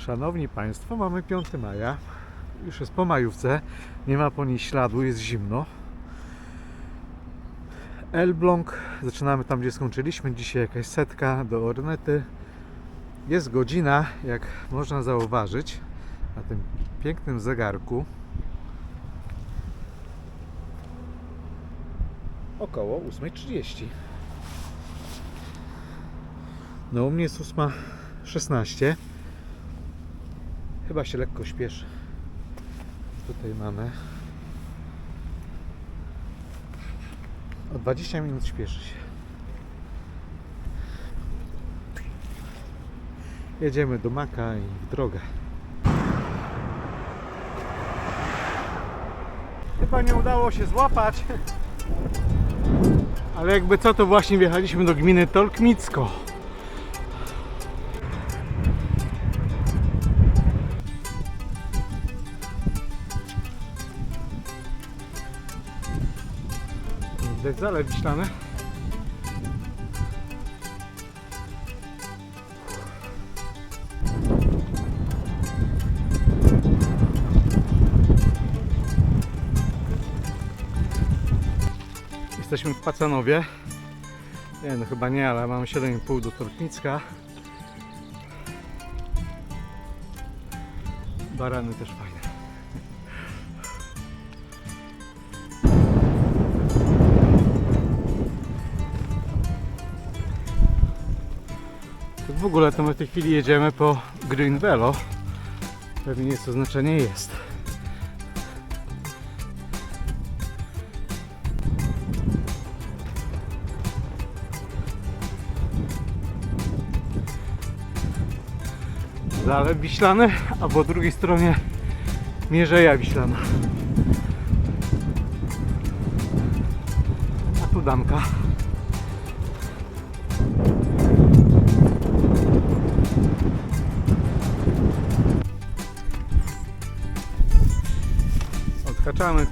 Szanowni Państwo, mamy 5 maja. Już jest po majówce. Nie ma po niej śladu, jest zimno. Elbląg. Zaczynamy tam, gdzie skończyliśmy. Dzisiaj jakaś setka do Ornety. Jest godzina, jak można zauważyć, na tym pięknym zegarku. Około 8.30. No u mnie jest 8.16. Chyba się lekko śpieszy. Tutaj mamy. O 20 minut śpieszy się. Jedziemy do Maka i w drogę. Chyba nie udało się złapać. Ale jakby co, to właśnie wjechaliśmy do gminy Tolkmicko. Widać zalew. Jesteśmy w Pacanowie. Nie no chyba nie, ale mamy 7,5 do Torknicka. Barany też fajne. W ogóle to my w tej chwili jedziemy po Green Velo. Pewnie jest to znaczenie jest. Zalew Wiślany, a po drugiej stronie Mierzeja Wiślana. A tu damka.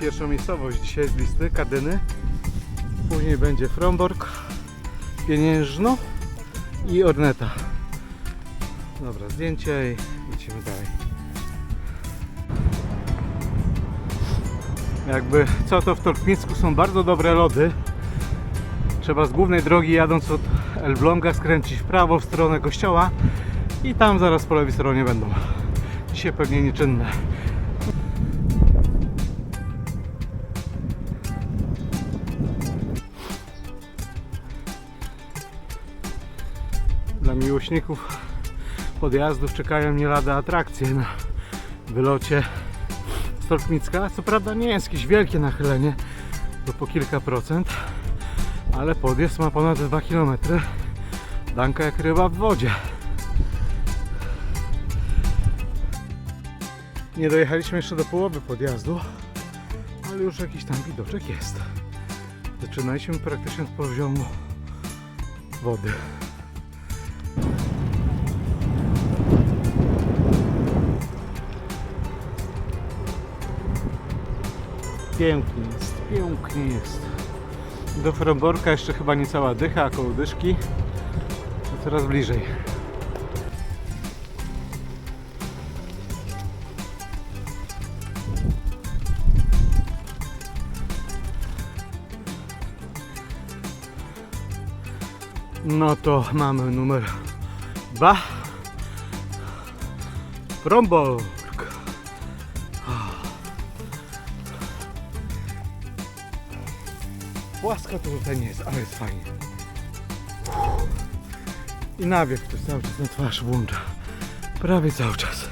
Pierwszą miejscowość dzisiaj z listy, Kadyny. Później będzie Fromborg, Pieniężno i Orneta. Dobra, zdjęcie i lecimy dalej. Jakby co to w Torkmicku są bardzo dobre lody. Trzeba z głównej drogi jadąc od Elbląga skręcić w prawo w stronę kościoła i tam zaraz po lewej stronie będą. Dzisiaj pewnie nieczynne. Dla miłośników podjazdów czekają nie lada atrakcje na wylocie z Torkmicka. Co prawda nie jest jakieś wielkie nachylenie, to po kilka procent, ale podjazd ma ponad 2 km. Danka jak ryba w wodzie. Nie dojechaliśmy jeszcze do połowy podjazdu, ale już jakiś tam widoczek jest. Zaczynaliśmy praktycznie od poziomu wody. Pięknie jest, pięknie jest. Do Fromborka jeszcze chyba niecała dycha, koło dyszki. Coraz bliżej. No to mamy numer dwa. Fromborg. Płasko to tutaj nie jest, ale jest fajnie. I nawiek to cały czas na twarz włącza. Prawie cały czas.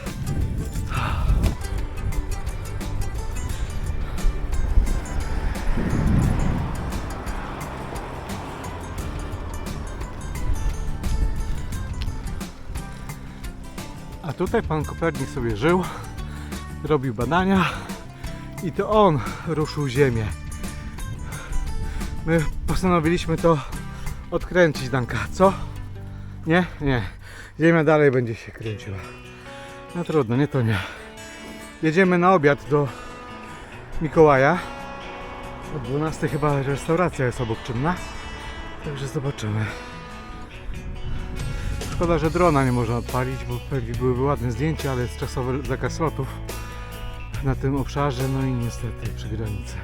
A tutaj pan Kopernik sobie żył, robił badania i to on ruszył ziemię. My postanowiliśmy to odkręcić, Danka, co? Nie? Nie. Ziemia dalej będzie się kręciła. No trudno, nie to nie. Jedziemy na obiad do Mikołaja. O 12 chyba restauracja jest obok czynna. Także zobaczymy. szkoda, że drona nie można odpalić, bo pewnie byłyby ładne zdjęcia, ale jest czasowy zakaz lotów na tym obszarze, no i niestety przy granicy.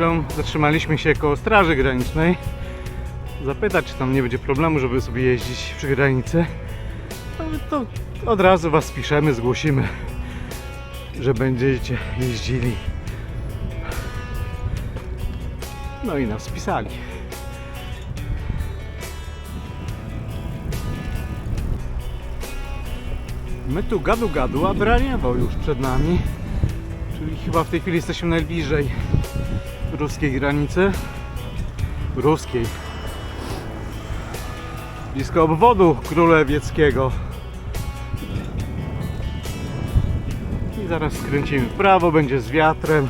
Chwilą zatrzymaliśmy się koło Straży Granicznej. Zapytać, czy tam nie będzie problemu, żeby sobie jeździć przy granicy. No to od razu Was piszemy, zgłosimy, że będziecie jeździli. No i nas pisali. My tu gadu gadu, a Braniewo już przed nami. Czyli chyba w tej chwili jesteśmy najbliżej ruskiej granicy. Ruskiej. Blisko obwodu królewieckiego. I zaraz skręcimy w prawo, będzie z wiatrem.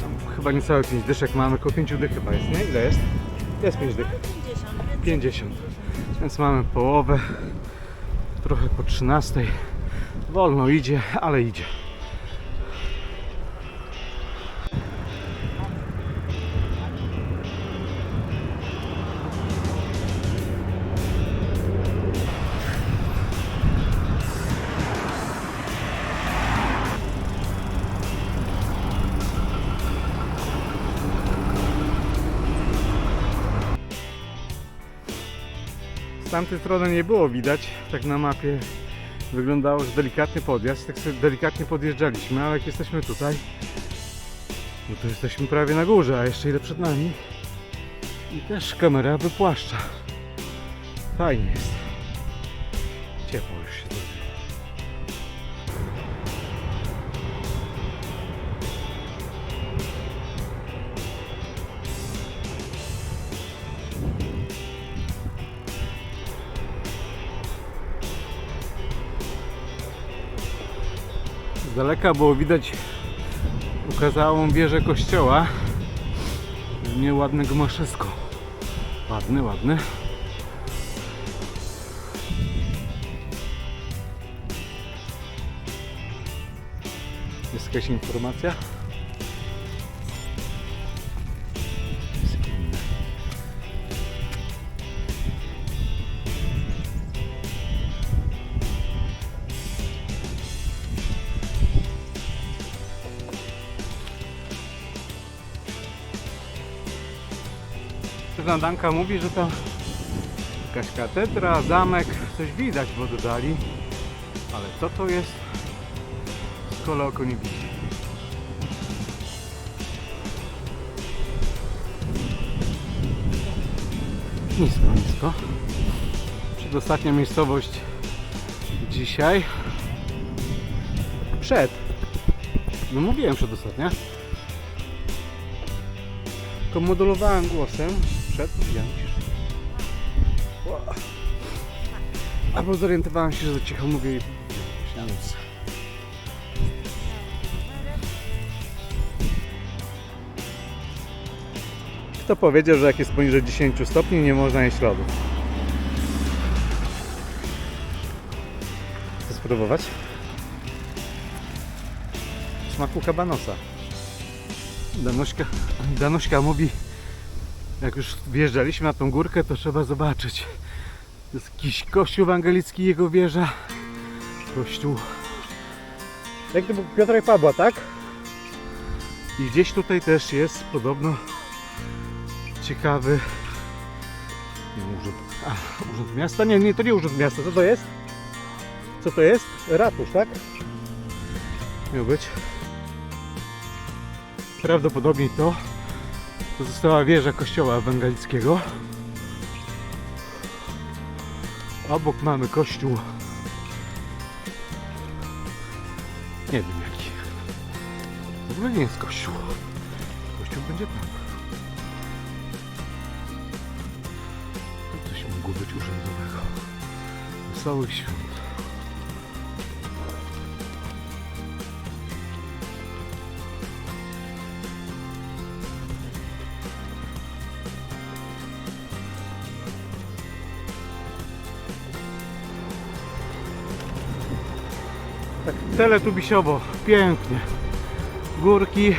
Tam chyba niecałe 5 dyszek mamy, około 5 dych chyba jest, nie? Ile jest? Jest 5 dych. 50, 50. Więc mamy połowę. Trochę po 13. Wolno idzie, ale idzie. Tamtej strony nie było widać, tak na mapie wyglądało, że delikatny podjazd, tak sobie delikatnie podjeżdżaliśmy, ale jak jesteśmy tutaj, no to jesteśmy prawie na górze, a jeszcze ile przed nami i też kamera wypłaszcza. Fajnie jest. Ciepło już się zrobiło. Daleka było widać ukazałą wieżę kościoła. Nieładne gmaszysko. Ładny, ładny. Jest jakaś informacja? Pewna Danka mówi, że to jakaś katedra, zamek, coś widać, bo dodali. Ale co to jest? Kole oko nie widzi. Nisko, nisko. Przedostatnia miejscowość dzisiaj. Przed. No mówiłem przedostatnia. Tylko modulowałem głosem. Przed. Ła. Albo zorientowałem się, że za cicho mówię i. Kto powiedział, że jak jest poniżej 10 stopni nie można jeść lodu? Chcę spróbować? W smaku kabanosa. Danuśka, Danuśka mówi, jak już wjeżdżaliśmy na tą górkę, to trzeba zobaczyć. To jest jakiś kościół ewangelicki, jego wieża. Kościół. Jak to był Piotra i Pawła, tak? I gdzieś tutaj też jest podobno ciekawy nie wiem, urząd, a, urząd miasta? Nie, nie, to nie urząd miasta, co to jest? Co to jest? Ratusz, tak? Miał być. Prawdopodobnie to To została wieża kościoła ewangelickiego. Obok mamy kościół. Nie wiem jaki. W ogóle nie jest kościół. Kościół będzie tam. To coś mogło być urzędowego. Wesołych świąt. Tak teletubisiowo, pięknie. Górki.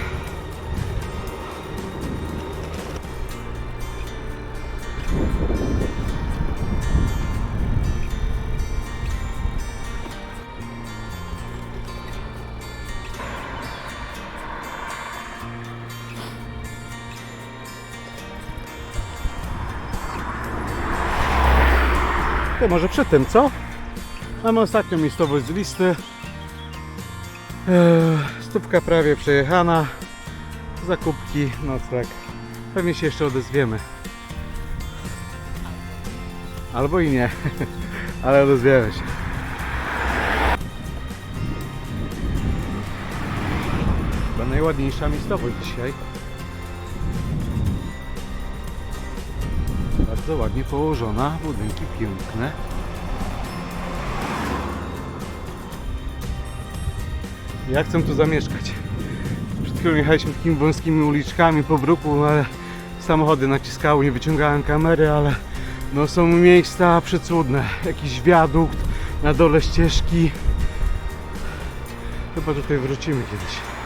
To może przed tym, co? Mamy ostatnią miejscowość z listy. Stópka prawie przejechana. Zakupki, nocleg. Pewnie się jeszcze odezwiemy. Albo i nie. Ale odezwiemy się. Chyba najładniejsza miejscowość dzisiaj. Bardzo ładnie położona, budynki piękne. Ja chcę tu zamieszkać. Przed chwilą jechaliśmy takimi wąskimi uliczkami po bruku, ale samochody naciskały, nie wyciągałem kamery, ale no są miejsca przecudne. Jakiś wiadukt, na dole ścieżki. Chyba tutaj wrócimy kiedyś.